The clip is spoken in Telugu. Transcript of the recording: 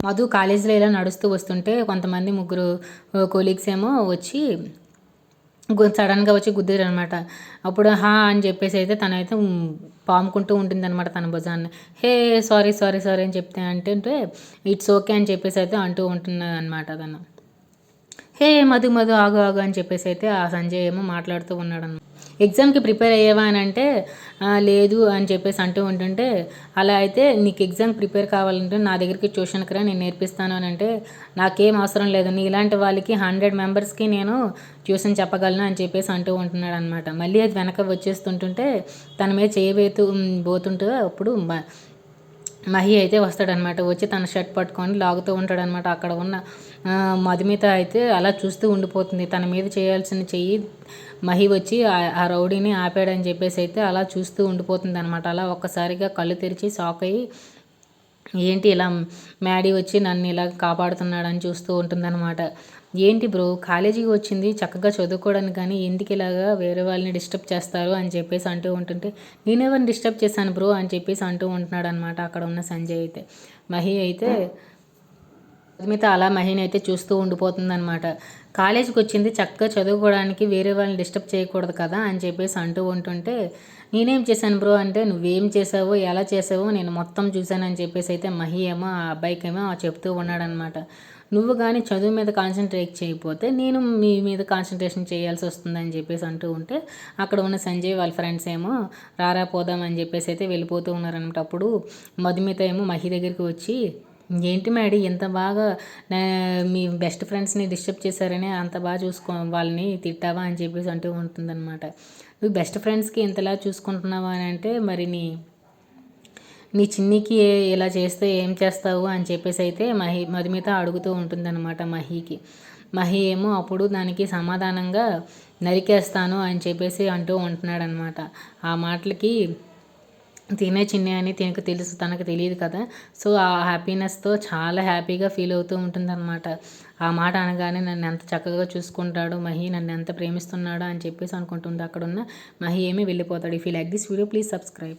మధు కాలేజీలో ఇలా నడుస్తూ వస్తుంటే కొంతమంది ముగ్గురు కొలీగ్స్ ఏమో వచ్చి సడన్గా వచ్చి గుద్దారు అనమాట అప్పుడు హా అని చెప్పేసి అయితే తనైతే అయితే పాముకుంటూ ఉంటుంది అనమాట తన భుజాన్ని. హే సారీ సారీ సారీ అని చెప్తే అంటే ఇట్స్ ఓకే అని చెప్పేసి అయితే అంటూ ఉంటున్నది అనమాట తను. హే మధు మధు ఆగు ఆగు అని చెప్పేసి అయితే ఆ సంజయ్ ఏమో మాట్లాడుతూ ఉన్నాడు అన్నమాట ఎగ్జామ్కి ప్రిపేర్ అయ్యేవా అని అంటే లేదు అని చెప్పేసి అంటూ ఉంటుంటే అలా అయితే నీకు ఎగ్జామ్ ప్రిపేర్ కావాలంటే నా దగ్గరికి ట్యూషన్కి రా నేను నేర్పిస్తాను అని అంటే నాకేం అవసరం లేదు నీ ఇలాంటి వాళ్ళకి హండ్రెడ్ మెంబర్స్కి నేను ట్యూషన్ చెప్పగలను అని చెప్పేసి అంటూ ఉంటున్నాడు అనమాట మళ్ళీ అది వెనక వచ్చేస్తుంటుంటే తన మీద చేయబోతూ పోతుంటే అప్పుడు మ- మహి అయితే వస్తాడనమాట. వచ్చి తన షర్ట్ పట్టుకొని లాగుతూ ఉంటాడనమాట. అక్కడ ఉన్న మధుమిత అయితే అలా చూస్తూ ఉండిపోతుంది. తన మీద చేయాల్సిన చెయ్యి మహి వచ్చి ఆ- ఆ రౌడీని ఆపాడని చెప్పేసి అయితే అలా చూస్తూ ఉండిపోతుంది అనమాట అలా ఒక్కసారిగా కళ్ళు తెరిచి షాక్ అయ్యి ఏంటి ఇలా మ్యాడీ వచ్చి నన్ను ఇలా కాపాడుతున్నాడని చూస్తూ ఉంటుందన్నమాట ఏంటి బ్రో కాలేజీకి వచ్చింది చక్కగా చదువుకోవడానికి కానీ ఎందుకు ఇలాగా వేరే వాళ్ళని డిస్టర్బ్ చేస్తారు అని చెప్పేసి అంటూ ఉంటుంటే నేనెవరిని డిస్టర్బ్ చేశాను బ్రో అని చెప్పేసి అంటూ ఉంటున్నాడు అనమాట అక్కడ ఉన్న సంజయ్ అయితే. మహి అయితే మిగతా అలా మహిని అయితే చూస్తూ ఉండిపోతుంది అనమాట కాలేజీకి వచ్చింది చక్కగా చదువుకోవడానికి వేరే వాళ్ళని డిస్టర్బ్ చేయకూడదు కదా అని చెప్పేసి అంటూ ఉంటుంటే నేనేం చేశాను బ్రో అంటే నువ్వేం చేసావో ఎలా చేసావో నేను మొత్తం చూశానని చెప్పేసి అయితే మహి ఏమో ఆ అబ్బాయికి ఏమో చెప్తూ ఉన్నాడనమాట నువ్వు కానీ చదువు మీద కాన్సన్ట్రేట్ చేయకపోతే నేను మీ మీద కాన్సన్ట్రేషన్ చేయాల్సి వస్తుందని చెప్పేసి అంటూ ఉంటే అక్కడ ఉన్న సంజయ్ వాళ్ళ ఫ్రెండ్స్ ఏమో రారా పోదాం అని చెప్పేసి అయితే వెళ్ళిపోతూ ఉన్నారనమాట అప్పుడు మధుమిత ఏమో మహి దగ్గరికి వచ్చి ఏంటి మేడి ఇంత బాగా నా- మీ బెస్ట్ ఫ్రెండ్స్ని డిస్టర్బ్ చేశారని అంత బాగా చూసుకో వాళ్ళని తిట్టావా? అని చెప్పేసి అంటూ ఉంటుందన్నమాట. నువ్వు బెస్ట్ ఫ్రెండ్స్కి ఇంతలా చూసుకుంటున్నావా? అని అంటే మరి నీ నీ చిన్నికి ఇలా చేస్తే ఏం చేస్తావు? అని చెప్పేసి అయితే మహి మధుమిత అడుగుతూ ఉంటుందన్నమాట మహికి. మహి ఏమో అప్పుడు దానికి సమాధానంగా నరికేస్తాను అని చెప్పేసి అంటూ ఉంటున్నాడనమాట ఆ మాటలకి తినే చిన్ని అని తనకు తెలుసు తనకు తెలియదు కదా. సో ఆ హ్యాపీనెస్తో చాలా హ్యాపీగా ఫీల్ అవుతూ ఉంటుందన్నమాట. ఆ మాట అనగానే నన్ను ఎంత చక్కగా చూసుకుంటాడు మహి నన్ను ఎంత ప్రేమిస్తున్నాడు అని చెప్పేసి అనుకుంటుంది అక్కడ ఉన్న మహి ఏమి వెళ్ళిపోతాడు. If you like this video please subscribe